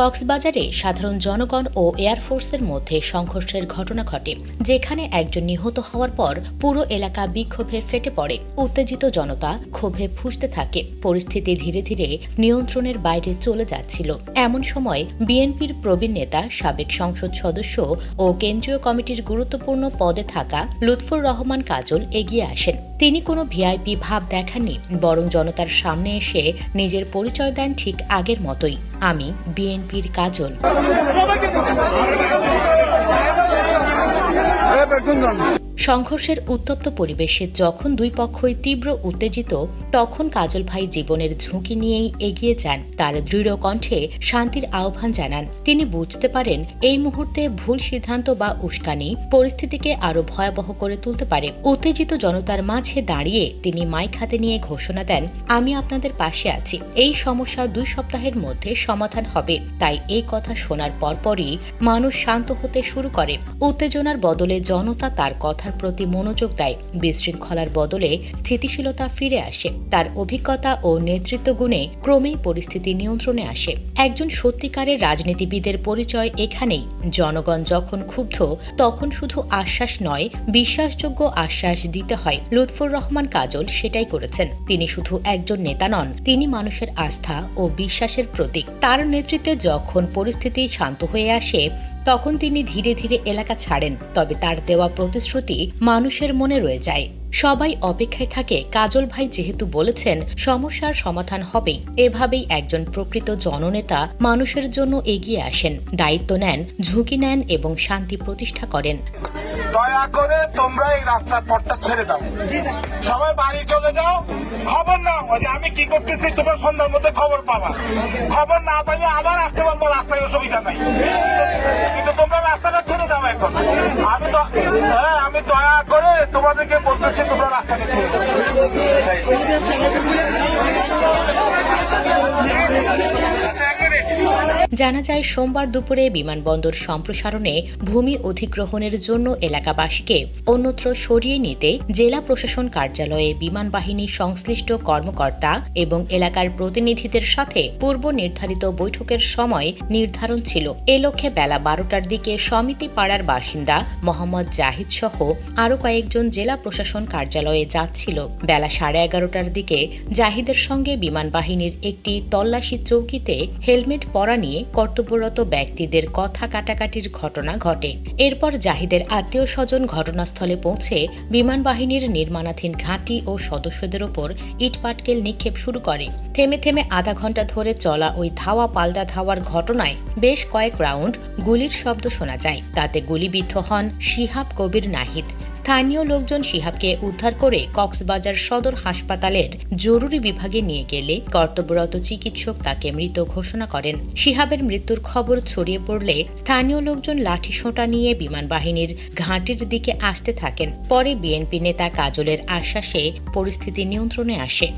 কক্সবাজারে সাধারণ জনগণ ও এয়ারফোর্সের মধ্যে সংঘর্ষের ঘটনা ঘটে, যেখানে একজন নিহত হওয়ার পর পুরো এলাকা বিক্ষোভে ফেটে পড়ে। উত্তেজিত জনতা ক্ষোভে ফুসতে থাকে। পরিস্থিতি ধীরে ধীরে নিয়ন্ত্রণের বাইরে চলে যাচ্ছিল। এমন সময় বিএনপির প্রবীণ নেতা, সাবেক সংসদ সদস্য ও কেন্দ্রীয় কমিটির গুরুত্বপূর্ণ পদে থাকা লুৎফুর রহমান কাজল এগিয়ে আসেন। তিনি কোনো ভিআইপি ভাব দেখাননি, বরং জনতার সামনে এসে নিজের পরিচয় দেন ঠিক আগের মতোই। আমি বিএনপির কাজল। সংঘর্ষের উত্তপ্ত পরিবেশে যখন দুই পক্ষই তীব্র উত্তেজিত, তখন কাজল ভাই জীবনের ঝুঁকি নিয়েই এগিয়ে যান। তার দৃঢ় কণ্ঠে শান্তির আহ্বান জানান। তিনি বুঝতে পারেন, এই মুহূর্তে ভুল সিদ্ধান্ত বা উস্কানি পরিস্থিতিকে আরও ভয়াবহ করে তুলতে পারে। উত্তেজিত জনতার মাঝে দাঁড়িয়ে তিনি মাইক হাতে নিয়ে ঘোষণা দেন, আমি আপনাদের পাশে আছি। এই সমস্যা দুই সপ্তাহের মধ্যে সমাধান হবে। তাই এই কথা শোনার পরপরই মানুষ শান্ত হতে শুরু করে। উত্তেজনার বদলে জনতা তার কথার প্রতি মনোযোগ দেয়। বিশৃঙ্খলার বদলে স্থিতিশীলতা ফিরে আসে। তার অভিজ্ঞতা ও নেতৃত্ব গুণে ক্রমেই পরিস্থিতি নিয়ন্ত্রণে আসে। একজন সত্যিকারের রাজনীতিবিদের পরিচয় এখানেই। জনগণ যখন ক্ষুব্ধ, তখন শুধু আশ্বাস নয়, বিশ্বাসযোগ্য আশ্বাস দিতে হয়। লুৎফুর রহমান কাজল সেটাই করেছেন। তিনি শুধু একজন নেতা নন, তিনি মানুষের আস্থা ও বিশ্বাসের প্রতীক। তার নেতৃত্বে যখন পরিস্থিতি শান্ত হয়ে আসে তখন তিনি ধীরে ধীরে এলাকা ছাড়েন, তবে তার দেওয়া প্রতিশ্রুতি মানুষের মনে রয়ে যায়। সবাই অপেক্ষায় থাকে, কাজল ভাই যেহেতু বলেছেন, সমস্যার সমাধান হবেই। এভাবেই একজন প্রকৃত জননেতা মানুষের জন্য এগিয়ে আসেন, দায়িত্ব নেন, ঝুঁকি নেন এবং শান্তি প্রতিষ্ঠা করেন। দয়া করে তোমরা এই রাস্তার পথটা ছেড়ে দাও। সবাই বাড়ি চলে যাও। খবর নাও। যে আমি কি করতেছি, তোমরা সন্ধ্যার মধ্যে খবর পাবা। খবর না পাইলে আবার আসতে পারব, রাস্তায় অসুবিধা নাই। কিন্তু তোমরা রাস্তাটা ছেড়ে দাও এখন। আমি তো হ্যাঁ আমি দয়া করে তোমাদেরকে বলতেছি, তোমরা রাস্তাটা ছেড়ে দাও। জানা যায়, সোমবার দুপুরে বিমানবন্দর সম্প্রসারণে ভূমি অধিগ্রহণের জন্য এলাকাবাসীকে অন্যত্র সরিয়ে নিতে জেলা প্রশাসন কার্যালয়ে বিমান বাহিনী সংশ্লিষ্ট কর্মকর্তা এবং এলাকার প্রতিনিধিদের সাথে পূর্ব নির্ধারিত বৈঠকের সময় নির্ধারণ ছিল। এ লক্ষ্যে বেলা বারোটার দিকে সমিতি পাড়ার বাসিন্দা মোহাম্মদ জাহিদ সহ আরও কয়েকজন জেলা প্রশাসন কার্যালয়ে যাচ্ছিল। বেলা সাড়ে এগারোটার দিকে জাহিদের সঙ্গে বিমান বাহিনীর একটি তল্লাশি চৌকিতে হেলমেট পরা নিয়ে কর্তব্যরত ব্যক্তিদের কথা কাটাকাটির ঘটনা ঘটে। এরপর জাহিদের আত্মীয় স্বজন ঘটনাস্থলে পৌঁছে বিমান বাহিনীর নির্মাণাধীন ঘাঁটি ও সদস্যদের ওপর ইটপাটকেল নিক্ষেপ শুরু করে। থেমে থেমে আধা ঘণ্টা ধরে চলা ওই ধাওয়া পাল্টা ধাওয়ার ঘটনায় বেশ কয়েক রাউন্ড গুলির শব্দ শোনা যায়। তাতে গুলিবিদ্ধ হন শিহাব কবির নাহিদ স্থানীয় লোকজন শিহাবকে উদ্ধার করে কক্সবাজার সদর হাসপাতালের জরুরি বিভাগে নিয়ে গেলে কর্তব্যরত চিকিৎসক তাকে মৃত ঘোষণা করেন। শিহাবের মৃত্যুর খবর ছড়িয়ে পড়লে স্থানীয় লোকজন লাঠি সোঁটা নিয়ে বিমান বাহিনীর ঘাঁটির দিকে আসতে থাকেন। পরে বিএনপি নেতা কাজলের আশ্বাসে পরিস্থিতি নিয়ন্ত্রণে আসে।